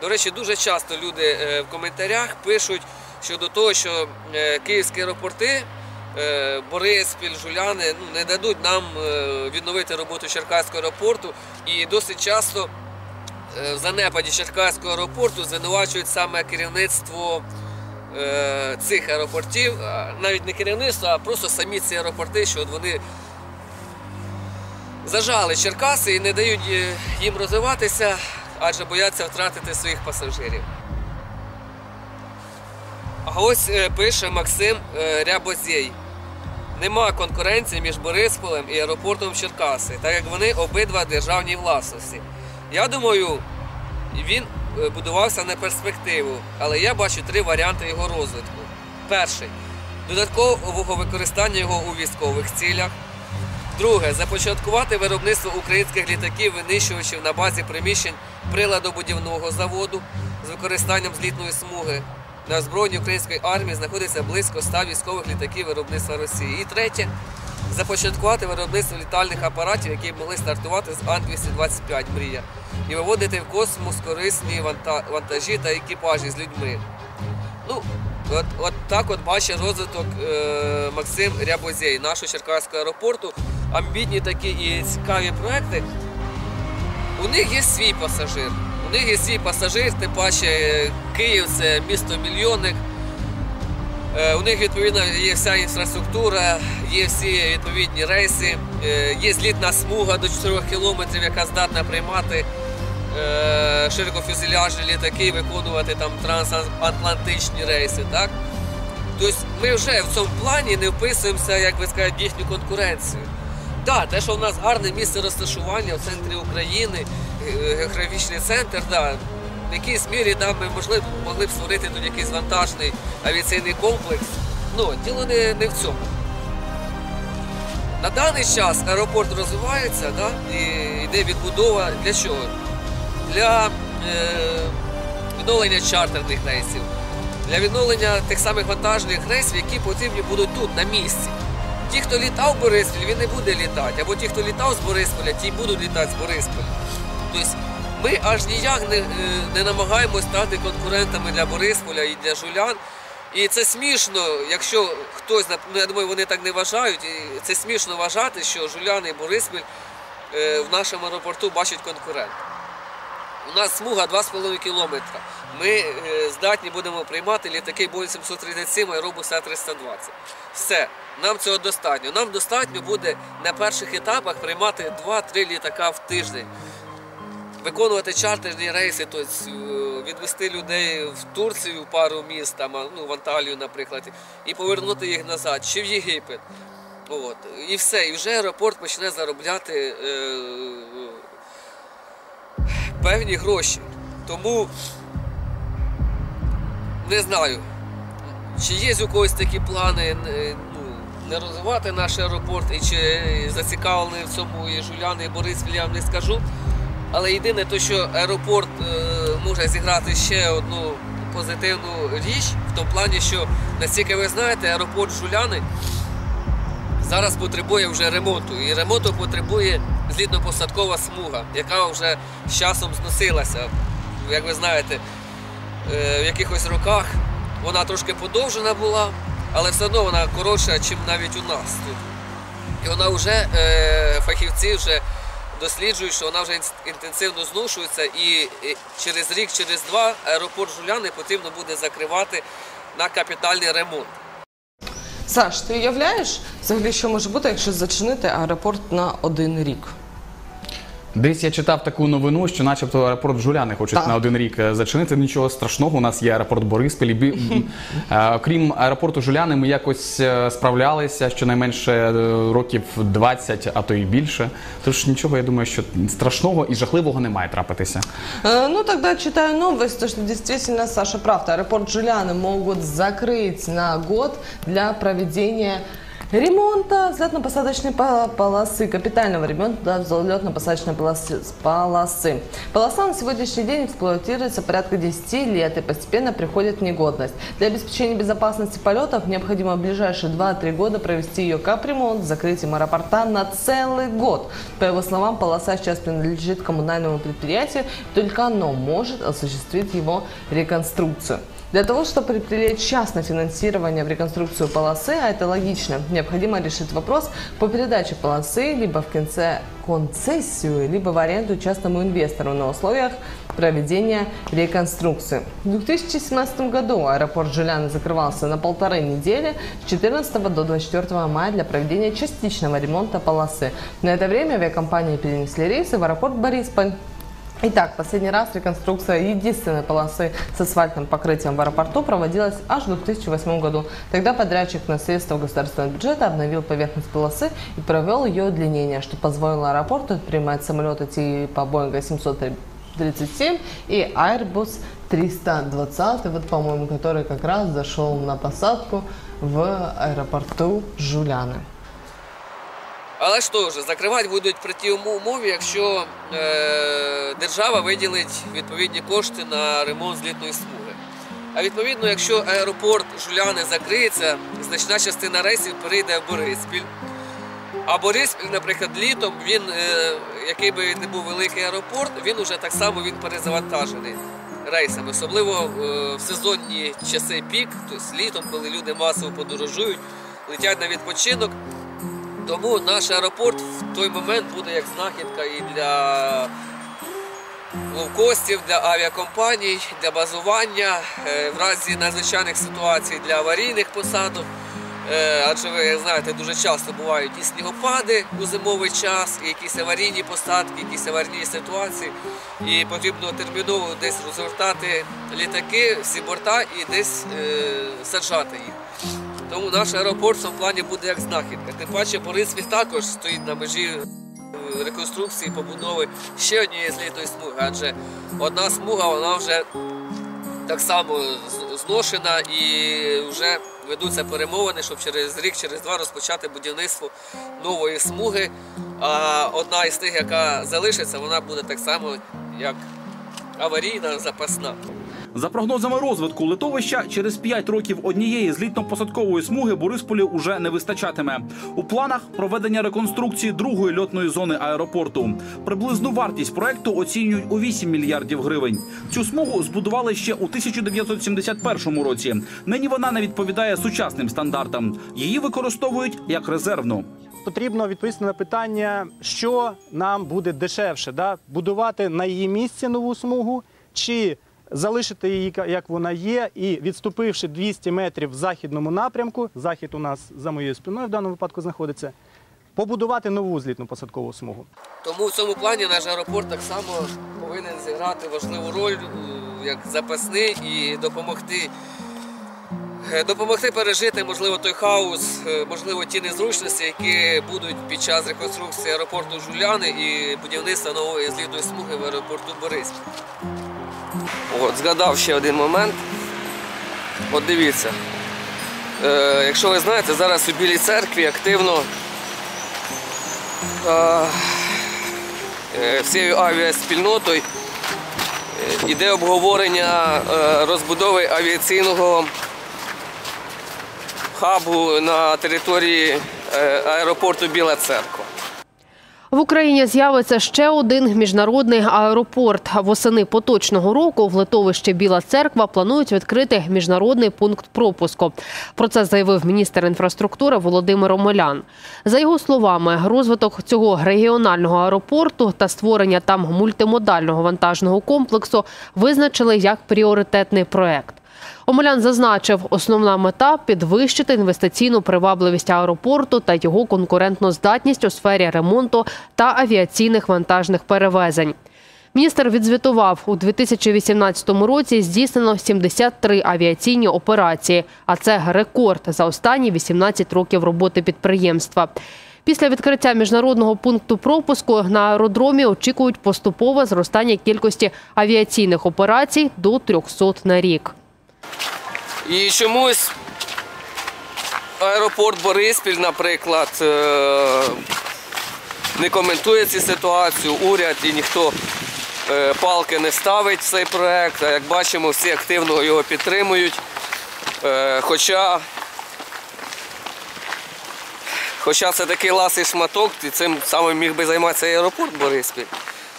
До речі, дуже часто люди е, в коментарях пишуть щодо того, що е, київські аеропорти, е, Бориспіль, Жуляни ну, не дадуть нам відновити роботу Черкаського аеропорту. І досить часто в занепаді Черкаського аеропорту звинувачують саме керівництво цих аеропортів, навіть не керівництво, а просто самі ці аеропорти, що от вони зажали Черкаси і не дають їм розвиватися, адже бояться втратити своїх пасажирів. А ось е, пише Максим е, Рябозєй. Нема конкуренції між Борисполем і аеропортом Черкаси, так як вони обидва державній власності. Я думаю, він е, будувався на перспективу, але я бачу три варіанти його розвитку. Перший додаткового використання його у військових цілях. Друге започаткувати виробництво українських літаків винищувачів на базі приміщень приладобудівного заводу з використанням злітної смуги. На озброєнні української армії знаходиться близько 100 військових літаків виробництва Росії. І третє започаткувати виробництво літальних апаратів, які могли стартувати з Ан-225 мрія і виводити в космос корисні вантажі та екіпажі з людьми. Ну, от, от так от бачить розвиток е, Максим Рябозєй, нашого Черкаського аеропорту. Амбітні такі і цікаві проекти. У них є свій пасажир. У них є свій пасажир, тим паче е, Київ це місто мільйонник. Е, У них відповідно є вся інфраструктура, є всі відповідні рейси, е, є злітна смуга до 4 кілометрів, яка здатна приймати широкофюзеляжні літаки, виконувати там трансатлантичні рейси. Так? Тобто ми вже в цьому плані не вписуємося, як би сказати, в їхню конкуренцію. Так, те, що в нас гарне місце розташування в центрі України, географічний центр, да, в якійсь мірі да, ми можливо, могли б створити тут якийсь вантажний авіаційний комплекс. Ну, діло не, не в цьому. На даний час аеропорт розвивається, да, і йде відбудова для чого? Для е, відновлення чартерних рейсів, для відновлення тих самих вантажних рейсів, які потрібні будуть тут, на місці. Ті, хто літав в Бориспіль, він не буде літати. Або ті, хто літав з Борисполя, ті будуть літати з Борисполя. Тобто ми аж ніяк не, е, не намагаємось стати конкурентами для Борисполя і для Жулян. І це смішно, якщо хтось, ну я думаю, вони так не вважають. І це смішно вважати, що Жуляни і Бориспіль е, в нашому аеропорту бачать конкурента. У нас смуга 2,5 кілометра. Ми е, здатні будемо приймати літаки Boeing 737 і Airbus A320. Все, нам цього достатньо. Нам достатньо буде на перших етапах приймати 2-3 літака в тиждень. Виконувати чартерні рейси, тобто е, відвести людей в Турцію в пару міст, там, ну, в Анталію, наприклад, і повернути їх назад, чи в Єгипет. От. І все. І вже аеропорт почне заробляти е, певні гроші. Тому не знаю, чи є у когось такі плани е, ну, не розвивати наш аеропорт, і чи зацікавлені в цьому і Жуляни, і Бориспіль, я вам не скажу. Але єдине, то, що аеропорт е, може зіграти ще одну позитивну річ, в тому плані, що наскільки ви знаєте, аеропорт Жуляни зараз потребує вже ремонту. І ремонту потребує злітно-посадкова смуга, яка вже з часом зносилася. Як ви знаєте, е, в якихось роках вона трошки подовжена була, але все одно вона коротша, ніж навіть у нас тут. І вона вже е, фахівці вже досліджують, що вона вже інтенсивно зношується, і через рік, через два аеропорт Жуляни потрібно буде закривати на капітальний ремонт. Саш, ти уявляєш взагалі, що може бути, якщо зачинити аеропорт на один рік? Десь я читав таку новину, що начебто аеропорт Жуляни хочуть Так. на один рік е, зачинити. Нічого страшного, у нас є аеропорт Бориспіль. І бі- м, е, Окрім аеропорту Жуляни, ми якось е, справлялися щонайменше е, років 20, а то і більше. Тож нічого, я думаю, що страшного і жахливого не має трапитися. Э, Ну, тогда читаю новость, то, что действительно, Саша прав, аэропорт Джулианы могут закрыть на год для проведения ремонта взлетно-посадочной по- полосы, капитального ремонта взлетно-посадочной полосы. Полоса на сегодняшний день эксплуатируется порядка 10 лет и постепенно приходит в негодность. Для обеспечения безопасности полетов необходимо в ближайшие 2-3 года провести ее капремонт с закрытием аэропорта на целый год. По его словам, полоса сейчас принадлежит коммунальному предприятию, только оно может осуществить его реконструкцию. Для того, чтобы привлечь частное финансирование в реконструкцию полосы, а это логично, необходимо решить вопрос по передаче полосы либо в конце концессию, либо в аренду частному инвестору на условиях проведения реконструкции. В 2017 году аэропорт Жуляны закрывался на полторы недели с 14 до 24 мая для проведения частичного ремонта полосы. На это время авиакомпании перенесли рейсы в аэропорт Борисполь. Итак, последний раз реконструкция единственной полосы с асфальтным покрытием в аэропорту проводилась аж в 2008 году. Тогда подрядчик на средства государственного бюджета обновил поверхность полосы и провел ее удлинение, что позволило аэропорту принимать самолеты типа Boeing 737 и Airbus 320, вот, по-моему, который как раз зашел на посадку в аэропорту Жуляны. Але ж теж, закривати будуть при тій умові, якщо е, держава виділить відповідні кошти на ремонт злітної смуги. А відповідно, якщо аеропорт Жуляни закриється, значна частина рейсів перейде в Бориспіль. А Бориспіль, наприклад, літом, він, е, який би не був великий аеропорт, він уже так само він перезавантажений рейсами. Особливо е, в сезонні часи пік, тобто літом, коли люди масово подорожують, летять на відпочинок. Тому наш аеропорт в той момент буде як знахідка і для ловкостів, для авіакомпаній, для базування, е, в разі надзвичайних ситуацій для аварійних посадок. Е, Адже ви знаєте, дуже часто бувають і снігопади у зимовий час, і якісь аварійні посадки, якісь аварійні ситуації. І потрібно терміново десь розвертати літаки, всі борта і десь е, саджати їх. Тому наш аеропорт в цьому плані буде як знахідка. Тим паче Борисвіль також стоїть на межі е, реконструкції побудови ще однієї злітної смуги, адже одна смуга вона вже так само зношена і вже ведуться перемовини, щоб через рік, через два розпочати будівництво нової смуги. А одна із тих, яка залишиться, вона буде так само як аварійна, запасна. За прогнозами розвитку литовища, через 5 років однієї злітно-посадкової смуги Борисполі уже не вистачатиме. У планах проведення реконструкції другої льотної зони аеропорту. Приблизну вартість проекту оцінюють у 8 мільярдів гривень. Цю смугу збудували ще у 1971 році. Нині вона не відповідає сучасним стандартам. Її використовують як резервну. Потрібно відповісти на питання, що нам буде дешевше, будувати на її місці нову смугу чи залишити її як вона є, і відступивши 200 метрів в західному напрямку, захід у нас за моєю спиною в даному випадку знаходиться, побудувати нову злітну посадкову смугу. Тому в цьому плані наш аеропорт так само повинен зіграти важливу роль е, як запасний і допомогти. е, Допомогти пережити, можливо, той хаос, е, можливо, ті незручності, які будуть під час реконструкції аеропорту Жуляни і будівництва нової злітної смуги в аеропорту Бориспіль. От, згадав ще один момент. От дивіться. Е, якщо ви знаєте, зараз у Білій церкві активно е, е, всією авіаспільнотою е, йде обговорення е, розбудови авіаційного хабу на території е, аеропорту Біла Церква. В Україні з'явиться ще один міжнародний аеропорт. Восени поточного року в литовищі Біла Церква планують відкрити міжнародний пункт пропуску. Про це заявив міністр інфраструктури Володимир Омелян. За його словами, розвиток цього регіонального аеропорту та створення там мультимодального вантажного комплексу визначили як пріоритетний проект. Омелян зазначив, основна мета підвищити інвестиційну привабливість аеропорту та його конкурентну здатність у сфері ремонту та авіаційних вантажних перевезень. Міністр відзвітував, у 2018 році здійснено 73 авіаційні операції, а це рекорд за останні 18 років роботи підприємства. Після відкриття міжнародного пункту пропуску на аеродромі очікують поступове зростання кількості авіаційних операцій до 300 на рік. І чомусь аеропорт Бориспіль, наприклад, е, не коментує цю ситуацію, уряд і ніхто е, палки не ставить в цей проект. А як бачимо, всі активно його підтримують. Е, Хоча, це такий ласий шматок, і цим саме міг би займатися аеропорт Бориспіль.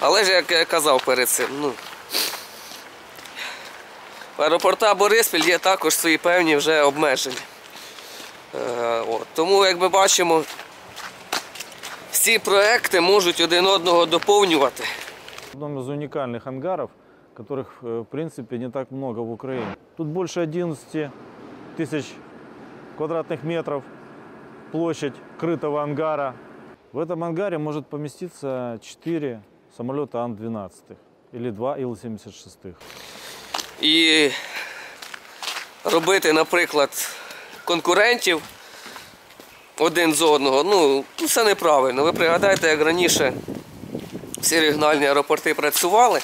Але ж, як я казав перед цим, ну, в аеропорта Бориспіль є також свої певні вже обмеження. Е, от. Тому, як ми бачимо, всі проекти можуть один одного доповнювати. Одном из уникальных ангаров, которых, э, в принципе, не так много в Украине. Тут больше 11 тысяч квадратных метров площадь крытого ангара. В этом ангаре может поместиться 4 самолета Ан-12 или 2 Ил-76. І робити, наприклад, конкурентів один з одного, ну, ну, це неправильно. Ви пригадайте, як раніше всі регіональні аеропорти працювали,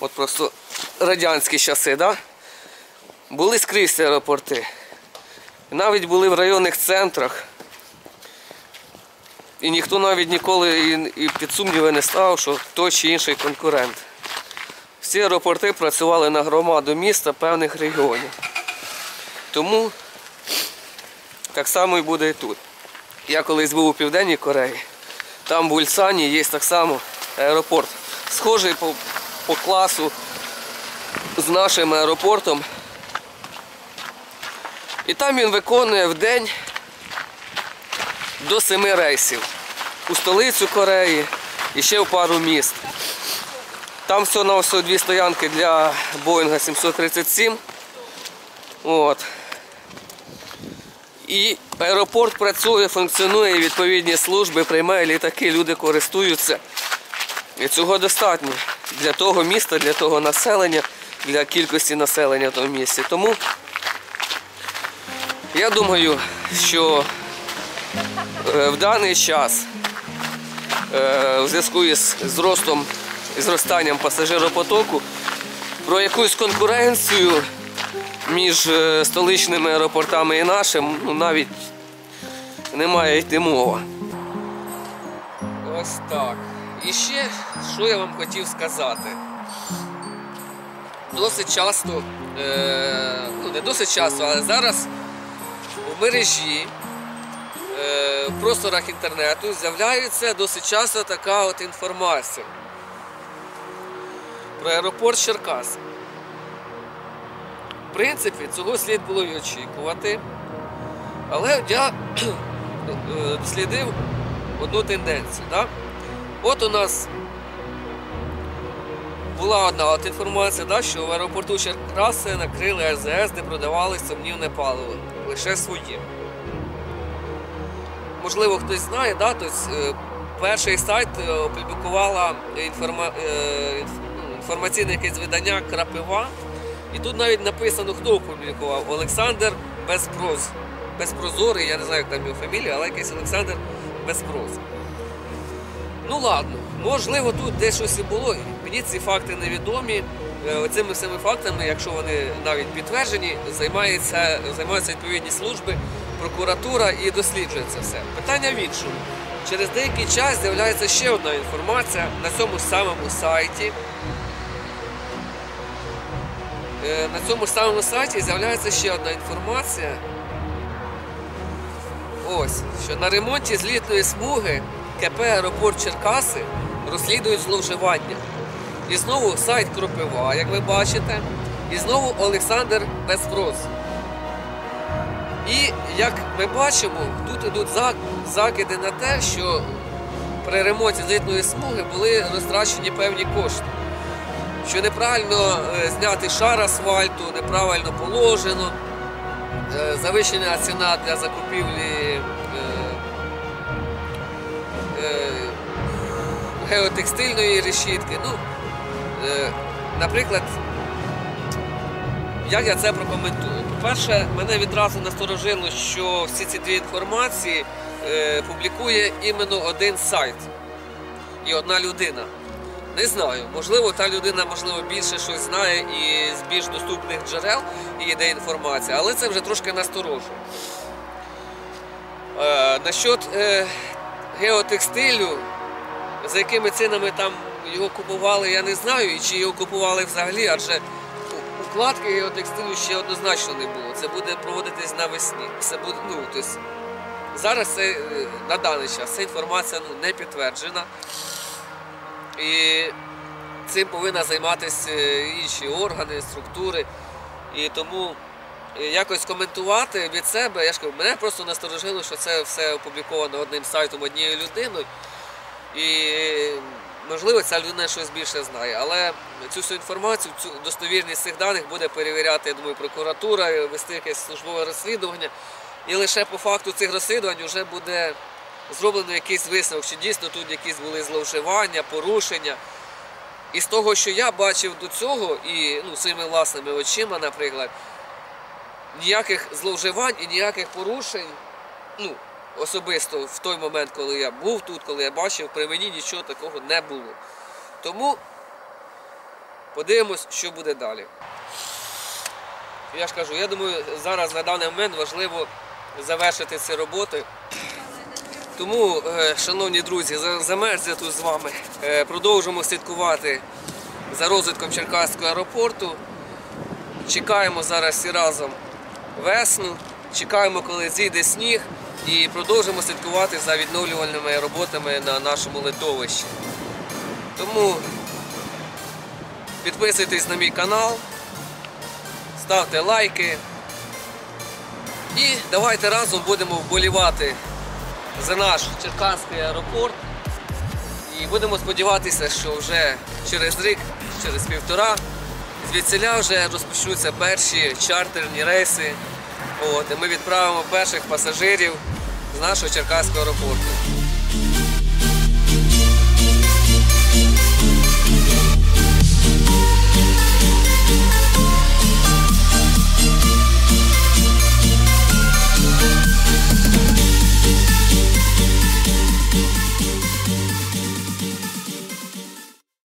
от просто радянські часи, да? були скрізь аеропорти. Навіть були в районних центрах. І ніхто навіть ніколи і під сумніви не ставив, що той чи інший конкурент. Всі аеропорти працювали на громаду міста певних регіонів. Тому так само і буде і тут. Я колись був у Південній Кореї, там в Ульсані є так само аеропорт, схожий по, по класу з нашим аеропортом. І там він виконує в день до семи рейсів у столицю Кореї і ще в пару міст. Там всього на всього дві стоянки для Боїнга 737. От. І аеропорт працює, функціонує, відповідні служби, приймає літаки, люди користуються. І цього достатньо для того міста, для того населення, для кількості населення в тому місці. Тому я думаю, що е, в даний час е, в зв'язку із зростом зростанням пасажиропотоку про якусь конкуренцію між е, столичними аеропортами і нашим ну, навіть не має йти мова. Ось так. І ще, що я вам хотів сказати. Досить часто, е, ну не досить часто, але зараз в мережі, е, в просторах інтернету з'являється досить часто така от інформація про аеропорт Черкас. В принципі, цього слід було і очікувати. Але я е, дослідив одну тенденцію. Да? От у нас була одна от інформація, да, що в аеропорту Черкаси накрили АЗС, де продавали сумнівне паливо. Лише своє. Можливо, хтось знає, да, тобто, е, перший сайт е, опублікувала інформа... інф- інформаційне якесь видання Крапива. І тут навіть написано, хто опублікував. Олександр Безпроз. Безпрозорий, я не знаю, як там його фамілія, але якийсь Олександр Безпроз. Ну ладно, можливо, тут десь щось і було. Мені ці факти невідомі. Е, Оцими всіми фактами, якщо вони навіть підтверджені, займаються, займаються відповідні служби, прокуратура і досліджує це все. Питання в іншому. Через деякий час з'являється ще одна інформація на цьому самому сайті. Е, На цьому самому сайті з'являється ще одна інформація. Ось, що на ремонті злітної смуги КП Аеропорт Черкаси розслідують зловживання. І знову сайт Кропива, як ви бачите, і знову Олександр Безпрос. І як ми бачимо, тут ідуть зак- закиди на те, що при ремонті злітної смуги були розтрачені певні кошти. Що неправильно е, зняти шар асфальту, неправильно положено, е, завищена ціна для закупівлі е, геотекстильної решітки. Ну, наприклад, як я це прокоментую? По-перше, мене відразу насторожило, що всі ці дві інформації публікує іменно один сайт і одна людина. Не знаю, можливо, та людина, можливо, більше щось знає і з більш доступних джерел і йде інформація, але це вже трошки насторожує. Е, насчет е, геотекстилю, за якими цінами там його купували, я не знаю, і чи його купували взагалі, адже укладки геотекстилю ще однозначно не було. Це буде проводитись навесні. Це буде, ну, тобто, зараз це е, на даний час ця інформація ну, не підтверджена. І цим повинні займатися е, інші органи, структури. І тому е, якось коментувати від себе, я ж кажу, мене просто насторожило, що це все опубліковано одним сайтом однією людиною. І можливо ця людина щось більше знає. Але цю всю інформацію, цю достовірність цих даних буде перевіряти, я думаю, прокуратура, вести якесь службове розслідування. І лише по факту цих розслідувань вже буде зроблено якийсь висновок, чи дійсно тут якісь були зловживання, порушення. І з того, що я бачив до цього, і ну, своїми власними очима, наприклад, ніяких зловживань і ніяких порушень, ну, особисто в той момент, коли я був тут, коли я бачив, при мені нічого такого не було. Тому подивимось, що буде далі. Я ж кажу, я думаю, зараз на даний момент важливо завершити ці роботи. Тому, е, шановні друзі, за- замерз я тут з вами. Е, Продовжимо слідкувати за розвитком Черкаського аеропорту. Чекаємо зараз всі разом весну, чекаємо, коли зійде сніг, і продовжимо слідкувати за відновлювальними роботами на нашому литовищі. Тому підписуйтесь на мій канал, ставте лайки. І давайте разом будемо вболівати за наш Черкаський аеропорт. І будемо сподіватися, що вже через рік, через півтора, звідсіля вже розпочнуться перші чартерні рейси. От, і ми відправимо перших пасажирів з нашого Черкаського аеропорту.